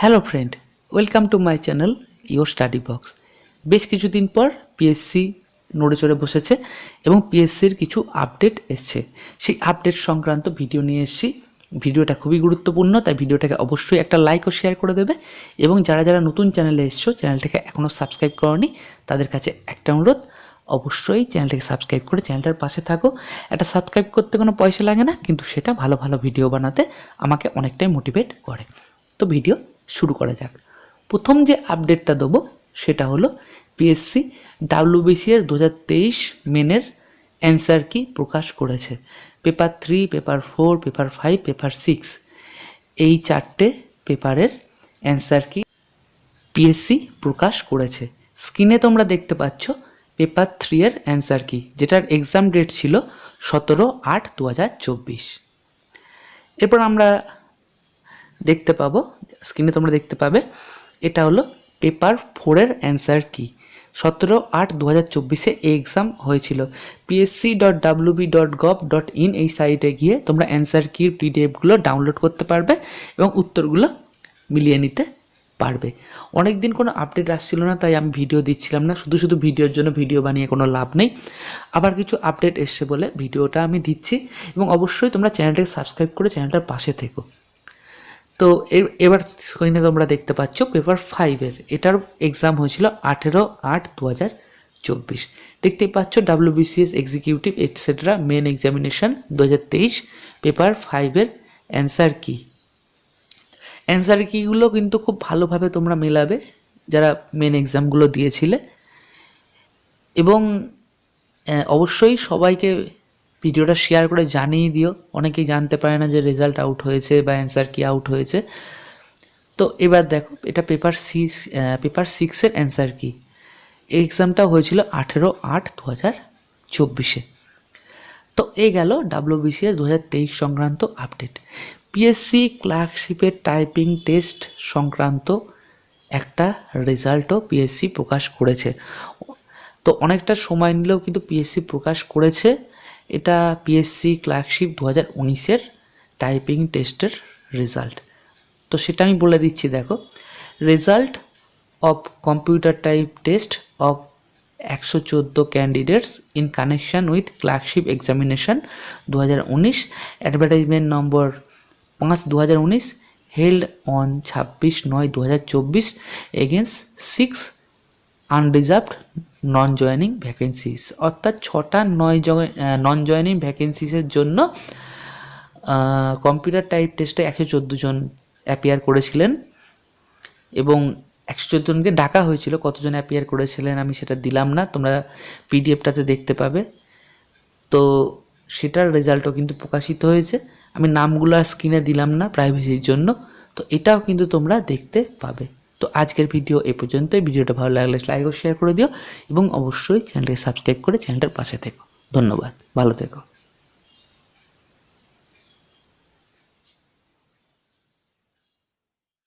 Hello friend welcome to my channel your study box বেশ কিছুদিন পর পিএসসি নড়ে চড়ে বসেছে এবং পিএসসির কিছু আপডেট এসছে। সেই আপডেট সংক্রান্ত ভিডিও নিয়ে এসেছি। ভিডিওটা খুবই গুরুত্বপূর্ণ, তাই ভিডিওটাকে অবশ্যই একটা লাইক ও শেয়ার করে দেবে এবং যারা যারা নতুন চ্যানেলে এসছো চ্যানেলটাকে এখনও সাবস্ক্রাইব করনি, তাদের কাছে একটা অনুরোধ, অবশ্যই চ্যানেলটাকে সাবস্ক্রাইব করে চ্যানেলটার পাশে থাকো। এটা সাবস্ক্রাইব করতে কোনো পয়সা লাগে না, কিন্তু সেটা ভালো ভালো ভিডিও বানাতে আমাকে অনেকটাই মোটিভেট করে। তো ভিডিও শুরু করা যাক। প্রথম যে আপডেটটা দেবো, সেটা হলো পিএসসি ডাব্লিউবিসিএস দু হাজার তেইশ মেনের অ্যান্সার কি প্রকাশ করেছে। Paper three paper four paper five paper six এই চারটে পেপারের অ্যান্সার কি পিএসসি প্রকাশ করেছে। স্ক্রিনে তোমরা দেখতে পাচ্ছ পেপার থ্রি এর অ্যান্সার কি, যেটার এক্সাম ডেট ছিল সতেরো আট দু হাজার চব্বিশ। এরপর আমরা দেখতে পাবো, স্ক্রিনে তোমরা দেখতে পাবে। এটা হলো পেপার ফোরের অ্যান্সার কি? সতেরো আট দু হাজার চব্বিশে এই এক্সাম হয়েছিল। PSC dot WB dot gov dot in এই সাইটে গিয়ে তোমরা অ্যান্সার কির পিডিএফগুলো ডাউনলোড করতে পারবে এবং উত্তরগুলো মিলিয়ে নিতে পারবে। অনেক দিন কোনো আপডেট আসছিল না, তাই আমি ভিডিও দিচ্ছিলাম না। শুধু শুধু ভিডিওর জন্য ভিডিও বানিয়ে কোনো লাভ নেই। আবার কিছু আপডেট এসছে বলে ভিডিওটা আমি দিচ্ছি এবং অবশ্যই তোমরা চ্যানেলটাকে সাবস্ক্রাইব করে চ্যানেলটার পাশে থেকো। তো এবার স্ক্রিনে তোমরা দেখতে পাচ্ছ পেপার ফাইভের এটার এক্সাম হয়েছিল আঠেরো আট দু হাজার চব্বিশ। দেখতেই পাচ্ছ WBCS executive etcetera main examination দু হাজার তেইশ। পেপার ফাইভের অ্যান্সার কি? অ্যান্সার কিগুলো কিন্তু খুব ভালোভাবে তোমরা মেলাবে যারা মেন এক্সামগুলো দিয়েছিলে। এবং অবশ্যই সবাইকে ভিডিওটা শেয়ার করে জানিয়ে দিও। অনেকেই জানতে পারে না যে রেজাল্ট আউট হয়েছে বা অ্যান্সার কি আউট হয়েছে। তো এবার দেখো, এটা পেপার সিক্স পেপার সিক্সের অ্যান্সার কি? এই এক্সামটা হয়েছিল আঠেরো আট দু হাজার চব্বিশে। তো এই গেল ডাব্লিউবিসিএস দু হাজার তেইশ সংক্রান্ত আপডেট পিএসসি ক্লার্কশিপের টাইপিং টেস্ট সংক্রান্ত একটা রেজাল্টও পিএসসি প্রকাশ করেছে। তো অনেকটা সময় নিলেও কিন্তু পিএসসি প্রকাশ করেছে। এটা পিএসসি ক্লার্কশিপ দু হাজার উনিশের টাইপিং টেস্টের রেজাল্ট তো সেটা আমি বলে দিচ্ছি, দেখো। Result of computer type test of একশো চোদ্দ candidates in connection with clerkship examination দু হাজার উনিশ। অ্যাডভার্টাইজমেন্ট নম্বর পাঁচ দু হাজার উনিশ হেল্ড অন ছাব্বিশ নয় দু হাজার চব্বিশ against six unreserved non joining vacancies অর্থাৎ ছটা নয় নন জয়েনিং ভ্যাকেন্সিসের জন্য কম্পিউটার টাইপ টেস্টে একশো চোদ্দ জন অ্যাপিয়ার করেছিলেন এবং একশো চোদ্দ জনকে ডাকা হয়েছিল। কতজন অ্যাপিয়ার করেছিলেন আমি সেটা দিলাম না, তোমরা পিডিএফটাতে দেখতে পাবে। তো সেটার রেজাল্টও কিন্তু প্রকাশিত হয়েছে। আমি নামগুলো আর স্ক্রিনে দিলাম না প্রাইভেসির জন্য। তো এটাও কিন্তু তোমরা দেখতে পাবে। তো আজকের ভিডিও এ পর্যন্তই। ভিডিওটা ভালো লাগলে লাইক ও শেয়ার করে দিও এবং অবশ্যই চ্যানেলটাকে সাবস্ক্রাইব করে চ্যানেলটার পাশে থেকো। ধন্যবাদ। ভালো থেকো।